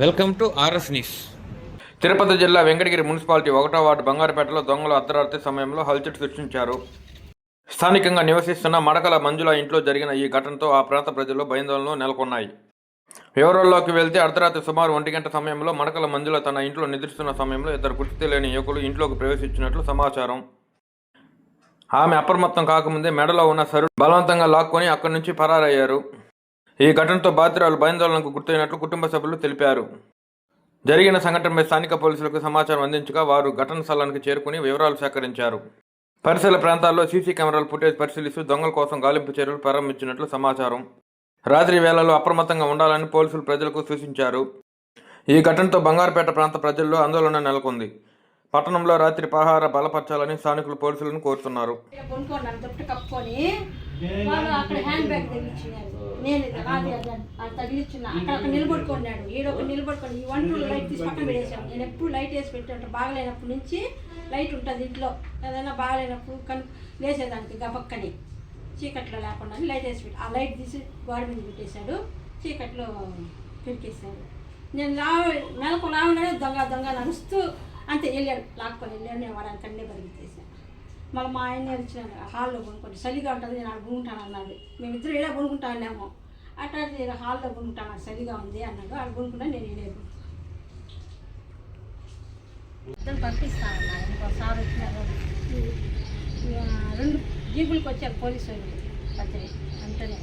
Welcome to RS news Tirupati జిల్లా Venkatagiri municipality ఒకటో ward బంగారుపేటలో దొంగలు అర్ధరాత్రి సమయంలో హల్చట్ సృష్టించారు. స్థానికంగా నివసిస్తున్న మడకల మంజుల ఇంట్లో జరిగిన ఈ ఘటనతో ఆ ప్రాంత ప్రజల్లో భయాందోళనలు నెలకొన్నాయి. వివరాల్లోకి వెళ్తే అర్ధరాత్రి సుమారు ఒంటి గంట సమయంలో మడకల మంజుల తన ఇంట్లో నిద్రిస్తున్న సమయంలో ఇద్దరు గుర్తు లేని యువకులు ఇంట్లోకి ప్రవేశించినట్లు సమాచారం. ఆమె అప్రమత్తం కాకముందే మెడలో ఉన్న సరుడు బలవంతంగా లాక్కొని అక్కడి నుంచి పరారయ్యారు ఈ ఘటనతో బాధితురాలు భయాందోళనకు గుర్తయినట్లు కుటుంబ సభ్యులు తెలిపారు. జరిగిన సంఘటనపై స్థానిక పోలీసులకు సమాచారం అందించగా వారు ఘటన స్థలానికి చేరుకుని వివరాలు సేకరించారు. పరిసర ప్రాంతాల్లో సీసీ కెమెరాలు ఫుటేజ్ పరిశీలిస్తూ దొంగల కోసం గాలింపు చర్యలు ప్రారంభించినట్లు సమాచారం. రాత్రి వేళల్లో అప్రమత్తంగా ఉండాలని పోలీసులు ప్రజలకు సూచించారు. ఈ ఘటనతో బంగారుపేట ప్రాంత ప్రజల్లో ఆందోళన నెలకొంది. పట్టణంలో రాత్రి పహార బలపరచాలని స్థానికులు పోలీసులను కోరుతున్నారు. వాళ్ళు అక్కడ హ్యాండ్ బ్యాగ్ తగిలించినారు నేను ఇది అది అని అక్కడ ఒక నిలబడుకున్నాడు. ఈడ ఒక నిలబడుకొని ఈ వన్ లైట్ తీసి పక్కన పెట్టేసాను నేను ఎప్పుడు లైట్ వేసి పెట్టాను బాగలేనప్పటి నుంచి లైట్ ఉంటుంది ఇంట్లో. ఏదైనా బాగలేనప్పుడు కన్ లేసేదానికి గబక్కని చీకట్లో లేకుండా లైట్ వేసి పెట్టి ఆ లైట్ తీసి గోడ మీద పెట్టేశాడు. చీకట్లో పెరికేశాడు. నేను లావ నెలకు లావనే దొంగ దొంగ నడుస్తూ అంతే వెళ్ళాడు. లాక్కొని వెళ్ళాడు. నేను వాడు అక్కడనే పరిగెత్తేసాను మళ్ళీ మా ఆయన వచ్చిన హాల్లో కొనుక్కోండి. చలిగా ఉంటుంది నేను అక్కడ కొనుక్కుంటాను అన్నాడు. మేమిద్దరు ఇలా కొనుక్కుంటానేమో. అట్లా నేను హాల్లో కొనుక్కుంటాను నాకు చలిగా ఉంది అన్నాడు. అక్కడ కొనుక్కుంటా నేను వెళ్ళాను ఇద్దరు పంపిస్తానన్నా ఇంకోసారి వచ్చినారు. రెండు జీబులకు వచ్చారు పోలీసు వాళ్ళు. పత్రి అంతనే.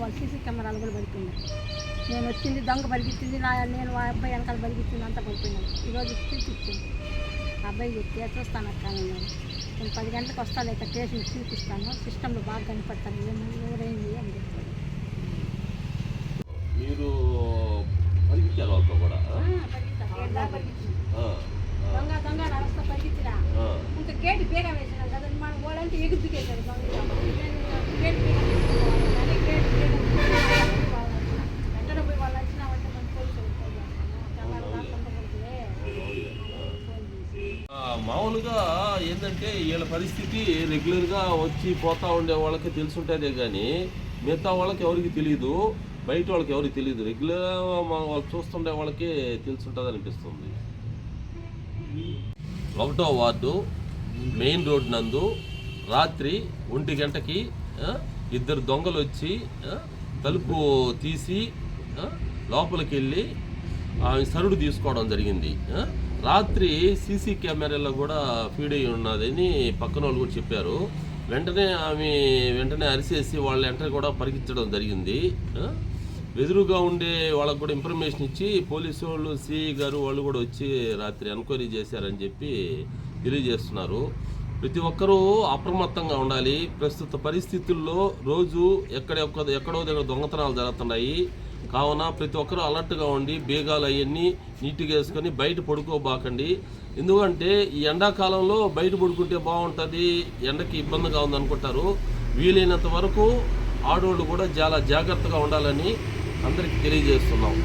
వాళ్ళు సీసీ కెమెరాలు కూడా పడిపోయినాయి నేను వచ్చింది దొంగ పరిగెత్తింది నా నేను ఆ అబ్బాయి వెనకాల పరిగెత్తింది అంతా పడిపోయినాను ఈరోజు చూపించింది ఆ అబ్బాయి చెప్తే చూస్తాను అక్క అన్నాడు నేను పది గంటలకు వస్తాను ఇక్కడ స్టేషన్ చూపిస్తాను సిస్టంలో బాగా కనపడతాను ఏమని ఎవరైంది? అని చెప్పాడు. మీరు పరిగెత్తారు వాళ్ళతో కూడా? దొంగ దొంగ నడుస్తా ఆ, ఇంకా గేట్ బీగ వేసినాం కదా మనం పోవాలంటే ఎగుద్దుకేశాడు దొంగ. నేను గేట్ బీగ వేసుకోవాలి కానీ గేట్ బీగ వెంటనే పోయి వాళ్ళు వచ్చినామంటే మన పోలీసులు ఫోన్ చేస్తాము తెల్లారి రాకుండా పోతే ఫోన్ చేసి ఆ, మామూలుగా ఏంటంటే వీళ్ళ పరిస్థితి రెగ్యులర్గా వచ్చి పోతూ ఉండే వాళ్ళకి తెలుసుంటుందే కానీ మిగతా వాళ్ళకి ఎవరికి తెలియదు బయట వాళ్ళకి ఎవరికి తెలియదు రెగ్యులర్గా వాళ్ళు చూస్తుండే వాళ్ళకి తెలుసుంటుంది అనిపిస్తుంది. ఒకటో వార్డు మెయిన్ రోడ్ నందు రాత్రి ఒంటి గంటకి ఇద్దరు దొంగలు వచ్చి తలుపు తీసి లోపలికి వెళ్ళి ఆమె సరుడు తీసుకోవడం జరిగింది. రాత్రి సీసీ కెమెరాలో కూడా ఫీడ్ అయి ఉన్నదని పక్కన వాళ్ళు కూడా చెప్పారు. వెంటనే ఆమె వెంటనే అరిసేసి వాళ్ళ వెంటనే కూడా పరిగించడం జరిగింది. ఎదురుగా ఉండే వాళ్ళకు కూడా ఇన్ఫర్మేషన్ ఇచ్చి పోలీసు వాళ్ళు సిఐ గారు వాళ్ళు కూడా వచ్చి రాత్రి ఎంక్వైరీ చేశారని చెప్పి తెలియజేస్తున్నారు. ప్రతి ఒక్కరూ అప్రమత్తంగా ఉండాలి. ప్రస్తుత పరిస్థితుల్లో రోజు ఎక్కడ ఎక్కడో దగ్గర దొంగతనాలు జరుగుతున్నాయి. కావున ప్రతి ఒక్కరూ అలర్ట్గా ఉండి బేగాలు అవన్నీ నీట్గా వేసుకొని బయట పడుకోబాకండి. ఎందుకంటే ఈ ఎండాకాలంలో బయట పడుకుంటే బాగుంటుంది ఎండకి ఇబ్బందిగా ఉందనుకుంటారు. వీలైనంత వరకు ఆడవాళ్ళు కూడా చాలా జాగ్రత్తగా ఉండాలని అందరికీ తెలియజేస్తున్నాం.